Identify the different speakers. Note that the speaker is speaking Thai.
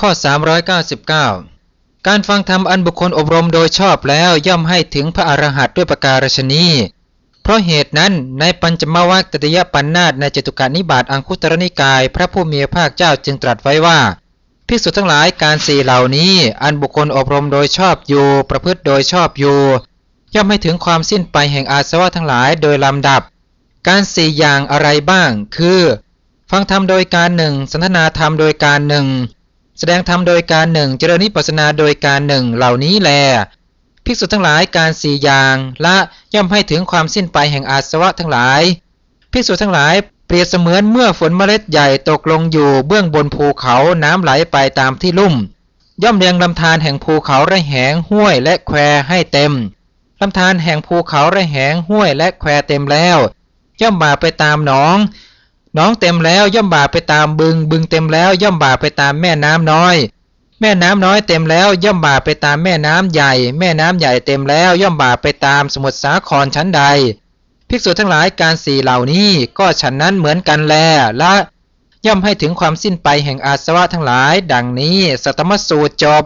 Speaker 1: ข้อ 399 การฟังธรรมอันบุคคลอบรมโดยชอบแล้วย่อมให้ถึงพระอรหันต์ด้วยประการฉนีเพราะเหตุนั้นในปัญจมวัคตติยปัญนาตในจตุการนิบาตอังคุตรนิกาย พระผู้มีพระภาคเจ้าจึงตรัสไว้ว่าภิกษุทั้งหลายการสี่เหล่านี้ อันบุคคลอบรมโดยชอบอยู่ ประพฤติโดยชอบอยู่ ย่อมให้ถึงความสิ้นไปแห่งอาสวะทั้งหลายโดยลำดับ การสี่อย่างอะไรบ้าง คือ ฟังธรรมโดยการหนึ่งสนทนาธรรมโดยการหนึ่ง แสดงธรรมโดยการหนึ่งเจริญนิพพานาโดยการหนึ่งเหล่านี้แล ภิกษุทั้งหลายการสี่อย่างละย่อมให้ถึงความสิ้นไปแห่งอาสวะทั้งหลาย ภิกษุทั้งหลายเปรียบเสมือนเมื่อฝนเมล็ดใหญ่ตกลงอยู่เบื้องบนภูเขาน้ำไหลไปตามที่ลุ่ม ย่อมเรียงลำธารแห่งภูเขาระแหงห้วยและแควให้เต็มลำธารแห่งภูเขาระแหงห้วยและแควเต็มแล้ว ย่อมบ่าไปตามหนอง น้องเต็มแล้วย่อมบ่าไปตามบึง บึงเต็มแล้วย่อมบ่าไปตามแม่น้ำน้อย แม่น้ำน้อยเต็มแล้วย่อมบ่าไปตามแม่น้ำใหญ่ แม่น้ำใหญ่เต็มแล้วย่อมบ่าไปตามสมุทรสาครชั้นใด ภิกษุทั้งหลายการสี่เหล่านี้ก็ฉันนั้นเหมือนกันแลและย่อมให้ถึงความสิ้นไปแห่งอาสวะทั้งหลาย ดังนี้ สัตตมสูตรจบ